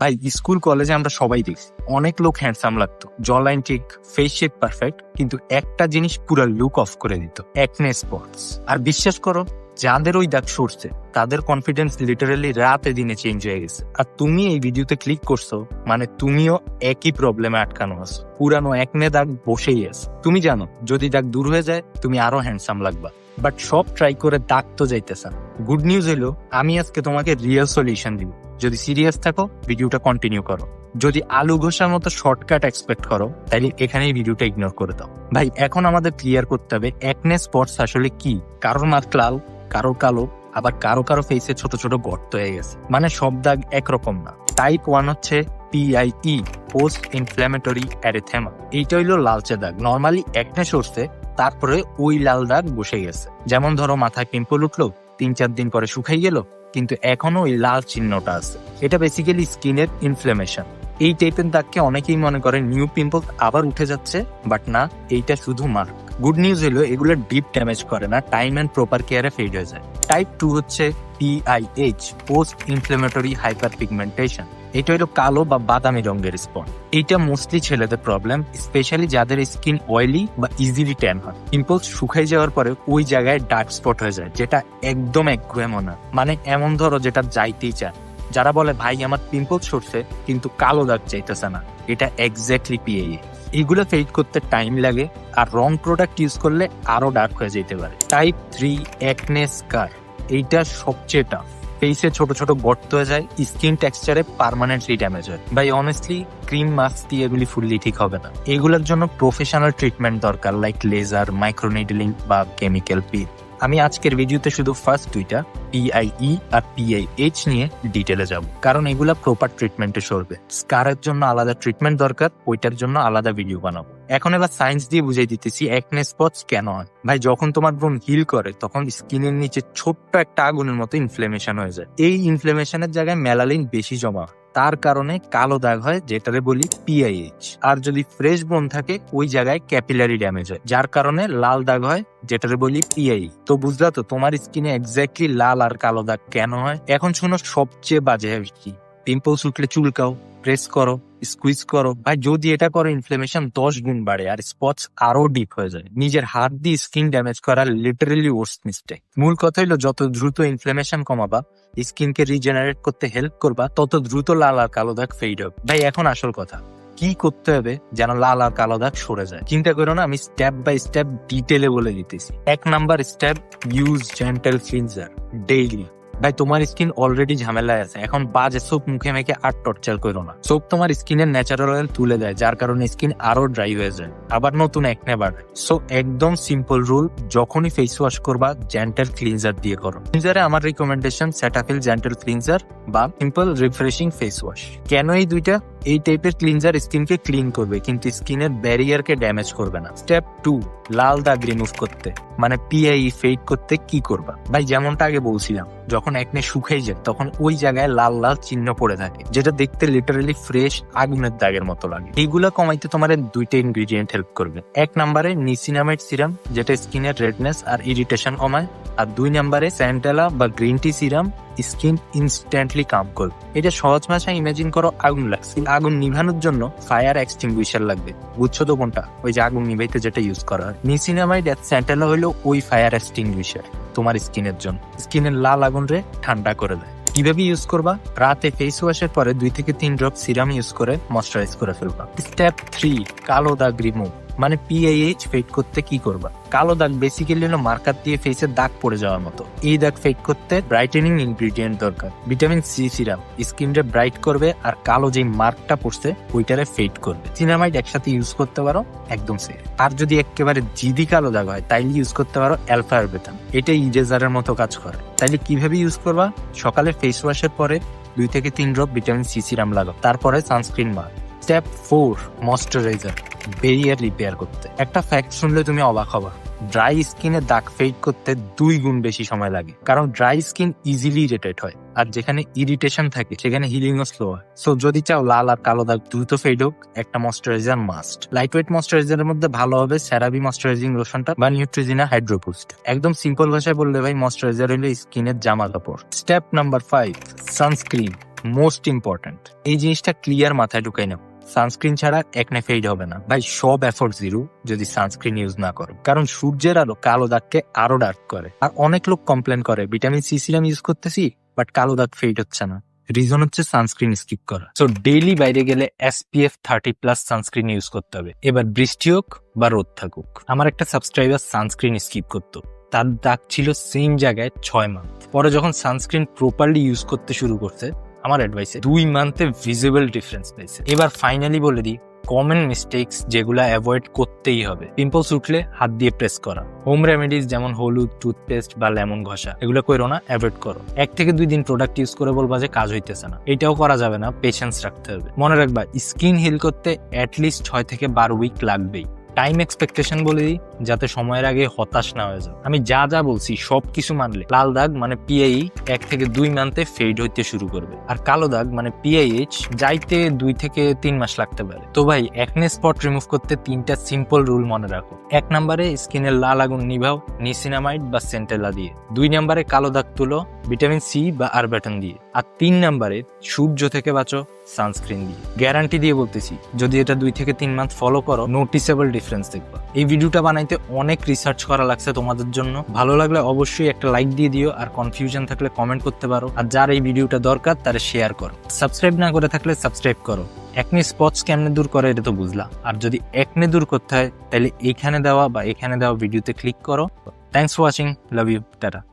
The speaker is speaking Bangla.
ভাই স্কুল কলেজে আমরা সবাই দেখছি। অনেক লোক হ্যান্ডসাম লাগতো। জ লাইন ঠিক ফেস শেপ পারফেক্ট কিন্তু একটা জিনিস পুরো লুক অফ করে দিত একনে স্পটস আর বিশ্বাস করো, যাদের ওই দাগ সরছে, তাদের কনফিডেন্স লিটারালি রাতে দিনে চেঞ্জ হয়ে গেছে। আর তুমি এই ভিডিওতে ক্লিক করছ মানে তুমিও একই প্রবলেমে আটকানো আছো। পুরানো একনে দাগ বসেই আছে। তুমি জানো, যদি দাগ দূর হয়ে যায়, তুমি আরও হ্যান্ডসাম লাগবা। বাট সব ট্রাই করে দাগ তো যাইতেছে। গুড নিউজ হলো আমি আজকে তোমাকে রিয়েল সলিউশন দিব। যদি সিরিয়াস থাকো, ভিডিওটা কন্টিনিউ করো। যদি আলু ঘোষার মতো শর্টকাট এক্সপেক্ট করো তাহলে এখানেই ভিডিওটা ইগনোর করে দাও। ভাই, এখন আমাদের ক্লিয়ার করতে হবে একনে স্পটস আসলে কি? কারোর মাত্র লাল কারও কালো, আবার কারও কারও ফেসে ছোট ছোট গর্ত হয়ে গেছে। মানে সব দাগ একরকম না। টাইপ ওয়ান হচ্ছে পিআইই পোস্ট ইনফ্ল্যামেটরি অ্যারেথেমা এইটা হইল লালচে দাগ। নর্মালি একনে সরছে তারপরে ওই লাল দাগ বসে গেছে। যেমন ধরো, মাথায় পিম্পল উঠল তিন চার দিন পরে শুকাই গেল, কিন্তু এখনও ওই লাল চিহ্নটা আছে। এটা বেসিক্যালি স্কিনের ইনফ্লামেশন এই টাইপের দাগকে অনেকেই মনে করে নিউ পিম্পল আবার উঠে যাচ্ছে বাট না, এইটা শুধু মার্ক গুড নিউজ হলো, এগুলো ডিপ ড্যামেজ করে না টাইম অ্যান্ড প্রপার কেয়ারে ফেড হয়ে যায়। টাইপ টু হচ্ছে PIH post inflammatory hyper pigmentation এটা হলো কালো বা বাদামি রঙের স্পট এইটা মোস্টলি ছেলেদের প্রবলেম স্পেশালি যাদের স্কিন অয়েলি বা ইজিলি ট্যান হয়। পিম্পলস শুকাই যাওয়ার পরে ওই জায়গায় ডার্ক স্পট হয়ে যায়, যেটা একদম একগুয়ে মনে মানে এমন ধরো যেটা যাইতেই চায়। যারা বলে, ভাই, আমার পিম্পলস সরছে, কিন্তু কালো দাগ চাইতেছে না। এটা এক্স্যাক্টলি পিএইএ এগুলো ফেড করতে টাইম লাগে, আর রং প্রোডাক্ট ইউজ করলে আরও ডার্ক হয়ে যেতে পারে। টাইপ থ্রি একনে স্কার এইটা সবচেয়ে টাফ ফেসে ছোট ছোট গর্ত হয়ে যায় স্কিন টেক্সচারে পার্মানেন্টলি ড্যামেজ হয়। ভাই অনেস্টলি ক্রিম মাস্ক দিয়ে এগুলি ফুললি ঠিক হবে না। এগুলোর জন্য প্রফেশনাল ট্রিটমেন্ট দরকার লাইক লেজার মাইক্রোনিডলিং বা কেমিক্যাল পিল আমি আজকের ভিডিওতে শুধু ফার্স্ট দুইটা পিআইই আর পিআইএইচ নিয়ে ডিটেলে যাব। কারণ এগুলা প্রপার ট্রিটমেন্টে সরবে। স্কারের জন্য আলাদা ট্রিটমেন্ট দরকার, ওইটার জন্য আলাদা ভিডিও বানাবো। এখন এবার সায়েন্স দিয়ে বুঝাই দিতেছি একনে স্পটস কেন হয়। ভাই, যখন তোমার বোন হিল করে, তখন স্কিনের নিচে ছোট্ট একটা আগুনের মতো ইনফ্লেমেশন হয়ে যায়। এই ইনফ্লেমেশনের জায়গায় মেলালিন বেশি জমা তার কারণে কালো দাগ হয়, যেটারে বলি পিআইএইচ আর যদি ফ্রেশ বোন থাকে, ওই জায়গায় ক্যাপিলারি ড্যামেজ হয়। যার কারণে লাল দাগ হয়, যেটারে বলি পিআই তো বুঝলা তো, তোমার স্কিনে এক্স্যাক্টলি লাল আর কালো দাগ কেন হয়? এখন শোনো, সবচেয়ে বাজে habit কি? পিম্পলস উঠলে চুলকাও। প্রেস করো স্কুইজ করো। ভাই, যদি এটা করো ইনফ্লেমেশন দশ গুণ বাড়ে আর স্পটস আরও ডিপ হয়ে যায়। নিজের হাত দিয়ে স্কিন ড্যামেজ করা লিটারেলি ওর্স মিস্টেক মূল কথা হলো, যত দ্রুত ইনফ্লেমেশন কমাবা স্কিনকে রিজেনারেট করতে হেল্প করবা, তত দ্রুত লাল আর কালো দাগ ফেড হবে। ভাই, এখন আসল কথা। কি করতে হবে যেন লাল আর কালো দাগ সরে যায়? চিন্তা করো না, আমি স্টেপ বাই স্টেপ ডিটেলে বলে দিতেছি। এক number step use gentle cleanser daily ভাই, তোমার স্কিন অলরেডি ঝামেলায় আছে। এখন বাজে সোপ মুখে মেখে আর টর্চার করো না। সোপ তোমার স্কিনের ন্যাচারাল অয়েল তুলে দেয়, যার কারণে স্কিন আরও ড্রাই হয়ে যায়। আবার নতুন এক নেবার। সো একদম সিম্পল রুল যখনই ফেস ওয়াশ করবা জেন্টাল ক্লিনজার দিয়ে করো। ক্লিনজারে আমার রিকমেন্ডেশন সেটাফিল জেন্টাল ক্লিনজার বা সিম্পল রিফ্রেশিং ফেস ওয়াশ কেন এই দুইটা? এই টাইপের ক্লিনজার স্কিনকে ক্লিন করবে, কিন্তু স্কিনের ব্যারিয়ারকে ড্যামেজ করবে না। স্টেপ টু লাল দাগ রিমুভ করতে। মানে পিআই ফেড করতে কি করবা? ভাই, যেমনটা আগে বলছিলাম, যখন একনে শুকাই যায়, তখন ওই জায়গায় লাল লাল চিহ্ন পড়ে থাকে, যেটা দেখতে লিটারালি ফ্রেশ আগুনের দাগের মতো লাগে। এইগুলা কমাইতে তোমার দুইটা ইনগ্রিডিয়েন্ট হেল্প করবে। এক নম্বরে নিসিনামাইড সিরাম যেটা স্কিনের রেডনেস আর ইরিটেশন কমায়, আর দুই নম্বরে স্যান্টালা বা green tea serum skin instantly কাম করবে। এটা সহজ ভাষায় ইমাজিন করো, আগুন লাগছে। আগুন নিভানোর জন্য ফায়ার এক্সটিংগুইশার লাগবে। বুঝছ তো কোনটা? ওই যে আগুন নিভাইতে যেটা ইউজ করা হয়। নিসিনামাইড স্যান্টালা হলো ওই ফায়ার এক্সটিংগুইশার তোমার স্কিনের জন্য। স্কিনের লাল আগুন রে ঠান্ডা করে দেয়। কীভাবে ইউজ করবা? রাতে ফেস ওয়াশের পরে দুই থেকে তিন ড্রপ সিরাম ইউজ করে ময়শ্চারাইজ করে ফেলবা। স্টেপ থ্রি কালো দাগ রিমুভ মানে পিআইএইচ ফেড করতে কি করবা? কালো দাগ বেসিক্যালি হলো মার্কার দিয়ে ফেসে দাগ পড়ে যাওয়ার মতো। এই দাগ ফেড করতে ব্রাইটেনিং ইনগ্রিডিয়েন্ট দরকার। ভিটামিন সি সিরাম স্কিনরে ব্রাইট করবে আর কালো যে মার্কটা পড়ছে, ওইটারে ফেড করবে। সিনামাইড একসাথে ইউজ করতে পারো, একদম সেফ আর যদি একেবারে জিদি কালো দাগ হয়, তাইলে ইউজ করতে পারো অ্যালফা বেতাম এটা ইরেজারের মতো কাজ করে। তাইলে কীভাবে ইউজ করবা? সকালে ফেস ওয়াশের পরে দুই থেকে তিন ড্রপ ভিটামিন সি সিরাম লাগাও। তারপরে সানস্ক্রিন মার। Step four moisturiser barrier repair করতে। একটা ফ্যাক্ট শুনলে তুমি অবাক হবা। ড্রাই স্কিনে দাগ ফেড করতে দুই গুণ বেশি সময় লাগে। কারণ ড্রাই স্কিন ইজিলি ইরিটেট হয়। আর যেখানে ইরিটেশন থাকে, সেখানে হিলিংও স্লো হয়। সো যদি চাও লাল আর কালো দাগ দ্রুত ফেড হোক, একটা ময়শ্চারাইজার মাস্ট লাইট ওয়েট ময়শ্চারাইজারের মধ্যে ভালো হবে সেরাবি ময়শ্চারাইজিং লোশনটা বা নিউট্রিজিনা হাইড্রোবুস্ট একদম সিম্পল ভাষায় বললে ভাই ময়শ্চারাইজার হলো স্কিনের জামা কাপড়। Step number five sunscreen most important এই জিনিসটা ক্লিয়ার মাথায় ঢুকাই নাও। সানস্ক্রিন ছাড়া একনে ফেড হবে না। ভাই, সব এফোর্ট জিরো যদি সানস্ক্রিন ইউজ না করো। কারণ সূর্যের আলো কালো দাগকে আরও ডার্ক করে। আর অনেক লোক কমপ্লেন করে ভিটামিন সি সিরাম ইউজ করতেছি বাট কালো দাগ ফেড হচ্ছে না। রিজন হচ্ছে সানস্ক্রিন স্কিপ করা। সো ডেইলি বাইরে গেলে SPF thirty plus sunscreen use করতে হবে। এবার বৃষ্টি হোক বা রোদ থাকুক। আমার একটা সাবস্ক্রাইবার সানস্ক্রিন স্কিপ করতো। তার দাগ ছিল সেম জায়গায় ছয় মান্থ পরে যখন সানস্ক্রিন প্রপারলি ইউজ করতে শুরু করছে আমার অ্যাডভাইসে দুই মান্থে ভিজিবল ডিফারেন্স পেয়েছে এবার ফাইনালি বলে দিই কমন মিস্টেক্স যেগুলো অ্যাভয়েড করতেই হবে। পিম্পলস উঠলে হাত দিয়ে প্রেস করা। হোম রেমেডিস যেমন হলুদ টুথপেস্ট বা লেমন ঘষা, এগুলো করো না অ্যাভয়েড করো। এক থেকে দুই দিন প্রোডাক্ট ইউজ করে বলবা যে কাজ হইতেছে না। এটাও করা যাবে না পেশেন্স রাখতে হবে। মনে রাখবা স্কিন হিল করতে অ্যাটলিস্ট ছয় থেকে বারো উইক লাগবেই। টাইম এক্সপেকটেশন বলে দিই, যাতে সময়ের আগে হতাশ না হয়ে যায়। আমি যা যা বলছি সব কিছু মানলে, লাল দাগ মানে পিআই এক থেকে দুই মান্থে ফেড হইতে শুরু করবে। আর কালো দাগ মানে পিআইএইচ যাইতে দুই থেকে তিন মাস লাগতে পারে। তো ভাই একনে স্পট রিমুভ করতে তিনটা সিম্পল রুল মনে রাখো। এক নম্বরে স্কিনের লাল আগুন নিভাও, নিসিনামাইড বা সেন্টেলা দিয়ে। দুই নম্বরে কালো দাগ তুলো ভিটামিন সি বা আরবেটন দিয়ে। আর তিন নাম্বারে সূর্য থেকে বাঁচো সানস্ক্রিন দিয়ে। গ্যারান্টি দিয়ে বলতেছি, যদি এটা দুই থেকে তিন মান্থ ফলো করো নোটিসেবল ডিফারেন্স দেখবা। এই ভিডিওটা বানাইতে অনেক রিসার্চ করা লাগছে তোমাদের জন্য। ভালো লাগলে অবশ্যই একটা লাইক দিয়ে দিও আর কনফিউশন থাকলে কমেন্ট করতে পারো। আর যার এই ভিডিওটা দরকার, তারা শেয়ার করো। সাবস্ক্রাইব না করে থাকলে সাবস্ক্রাইব করো। একনি স্পটস কেমনে দূর করে এটা তো বুঝলা। আর যদি একনে দূর করতে হয় তাহলে এখানে দেওয়া বা এখানে দেওয়া ভিডিওতে ক্লিক করো। Thanks for watching love you tata